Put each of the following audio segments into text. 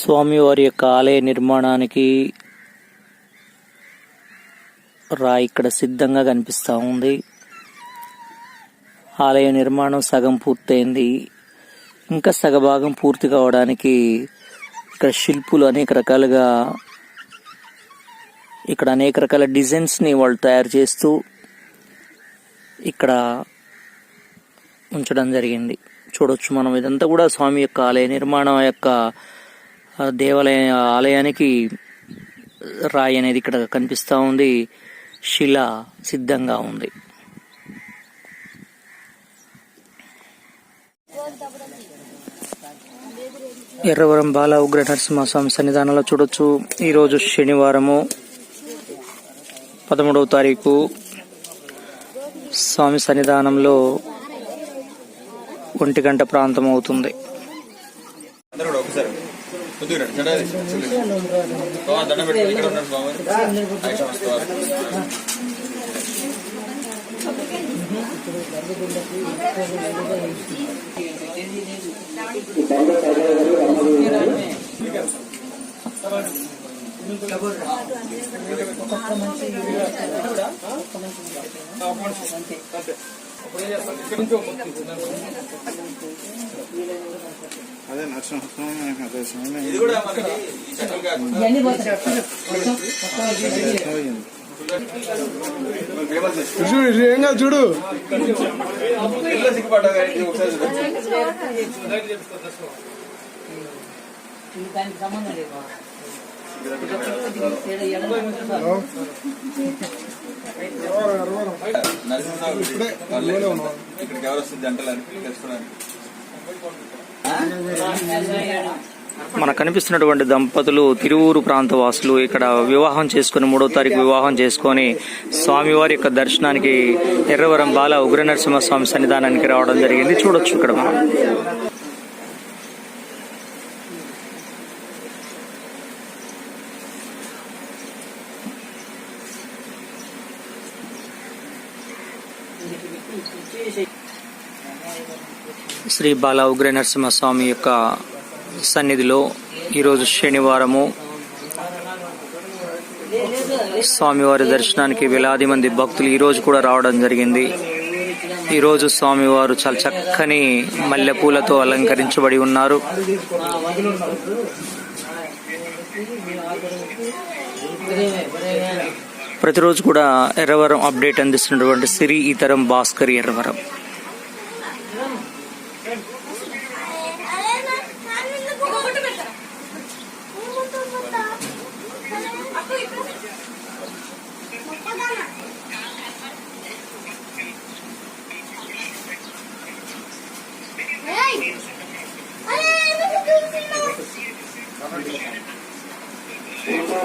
స్వామివారి యొక్క ఆలయ నిర్మాణానికి రాయి ఇక్కడ సిద్ధంగా కనిపిస్తూ ఉంది. ఆలయ నిర్మాణం సగం పూర్తయింది. ఇంకా సగభాగం పూర్తి కావడానికి ఇక్కడ శిల్పులు అనేక రకాలుగా ఇక్కడ అనేక రకాల డిజైన్స్ని వాళ్ళు తయారు చేస్తూ ఇక్కడ ఉంచడం జరిగింది. చూడొచ్చు మనం ఇదంతా కూడా స్వామి యొక్క ఆలయ నిర్మాణం యొక్క దేవాలయ ఆలయానికి రాయి అనేది ఇక్కడ కనిపిస్తూ ఉంది. శిల సిద్ధంగా ఉంది. ఎర్రవరం బాల ఉగ్ర నరసింహస్వామి సన్నిధానంలో చూడొచ్చు. ఈరోజు శనివారము పదమూడవ తారీఖు స్వామి సన్నిధానంలో ఒంటి గంట ప్రాంతం అవుతుంది. అందరూ ఒకసారి కొద్దిగా రండి. జెండా తీసి. ఇక్కడ ఉన్నాడు బావ. ఆయుష్ నమస్తే. అదే నరసింహస్వామి అదే చేసి. చూడు ఏం కాదు చూడు. వాళ్ళే ఇక్కడికి ఎవరు వస్తుంది జంటలని తెలుసుకోవడానికి. మనకు కనిపిస్తున్నటువంటి దంపతులు తిరువూరు ప్రాంత వాసులు ఇక్కడ వివాహం చేసుకుని మూడో తారీఖు వివాహం చేసుకొని స్వామివారి యొక్క దర్శనానికి ఎర్రవరం బాల ఉగ్ర నరసింహస్వామి సన్నిధానానికి రావడం జరిగింది. చూడొచ్చు ఇక్కడ మనం. శ్రీ బాల ఉగ్ర నరసింహస్వామి యొక్క సన్నిధిలో ఈరోజు శనివారము. స్వామివారి దర్శనానికి వేలాది మంది భక్తులు ఈరోజు కూడా రావడం జరిగింది. ఈరోజు స్వామివారు చాలా చక్కని మల్లెపూలతో అలంకరించబడి ఉన్నారు. ప్రతిరోజు కూడా ఎర్రవరం అప్డేట్ అందిస్తున్నటువంటి సిరి ఇతరం భాస్కర్ ఎర్రవరం.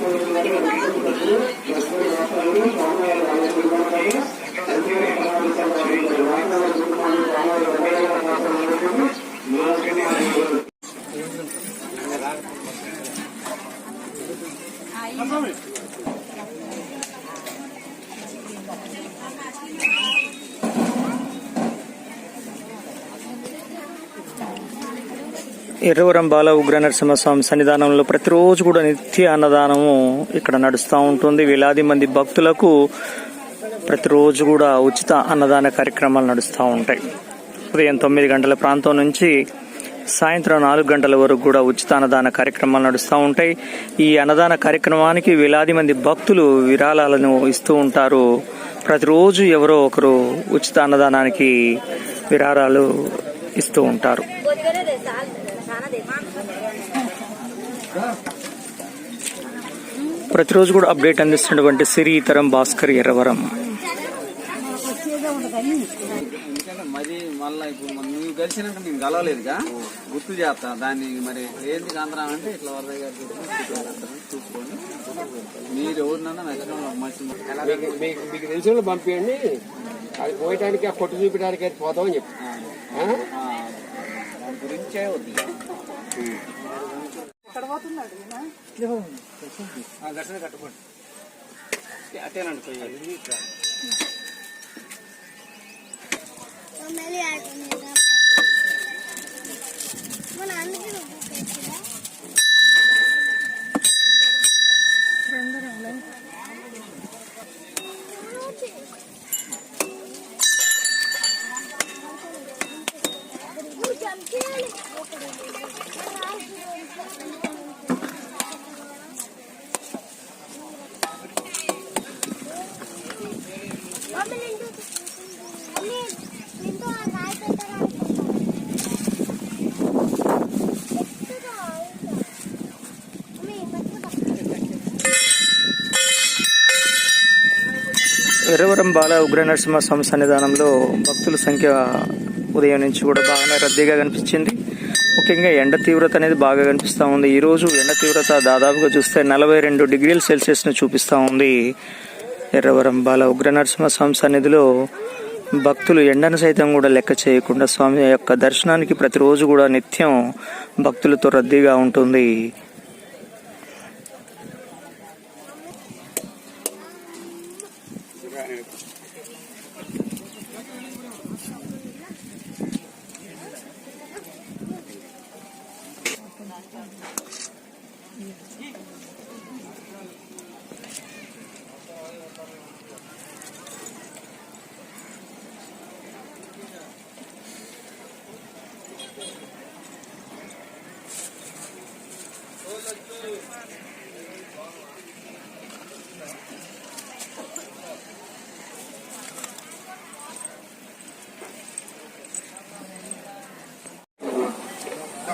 バイバイ。ఎర్రవరం బాల ఉగ్ర నరసింహస్వామి సన్నిధానంలో ప్రతిరోజు కూడా నిత్య అన్నదానము ఇక్కడ నడుస్తూ ఉంటుంది. వేలాది మంది భక్తులకు ప్రతిరోజు కూడా ఉచిత అన్నదాన కార్యక్రమాలు నడుస్తూ ఉంటాయి. ఉదయం తొమ్మిది గంటల ప్రాంతం నుంచి సాయంత్రం నాలుగు గంటల వరకు కూడా ఉచిత అన్నదాన కార్యక్రమాలు నడుస్తూ ఉంటాయి. ఈ అన్నదాన కార్యక్రమానికి వేలాది మంది భక్తులు విరాళాలను ఇస్తూ ఉంటారు. ప్రతిరోజు ఎవరో ఒకరు ఉచిత అన్నదానానికి విరాళాలు ఇస్తూ ఉంటారు. ప్రతిరోజు కూడా అప్డేట్ అందిస్తున్నటువంటి సిరి ఇతరం భాస్కర్ ఎర్రవరం. మరి మళ్ళీ ఇప్పుడు నువ్వు నేను గెలవలేదుగా. గుర్తు చేస్తా దాన్ని మరి ఏంది కాంతరా అంటే ఇట్లా చూసుకోండి. మీరు ఎవరినన్నా మీకు తెలిసిన పంపించండి అది పోయటానికి ఆ చూపించడానికి అయితే పోతామని చెప్పి. గురించే వద్దు. దర్శనం కట్టుకోండి అటేనండి పోయేది. మళ్ళీ మన అందుకే ఎర్రవరం బాల ఉగ్ర నరసింహస్వామి సన్నిధానంలో భక్తుల సంఖ్య ఉదయం నుంచి కూడా బాగానే రద్దీగా కనిపించింది. ముఖ్యంగా ఎండ తీవ్రత అనేది బాగా కనిపిస్తూ ఉంది. ఈరోజు ఎండ తీవ్రత దాదాపుగా చూస్తే నలభై రెండు డిగ్రీల సెల్సియస్ను చూపిస్తూ ఉంది. ఎర్రవరం బాల ఉగ్ర నరసింహస్వామి సన్నిధిలో భక్తులు ఎండను సైతం కూడా లెక్క చేయకుండా స్వామి యొక్క దర్శనానికి ప్రతిరోజు కూడా నిత్యం భక్తులతో రద్దీగా ఉంటుంది. ఏ వాదన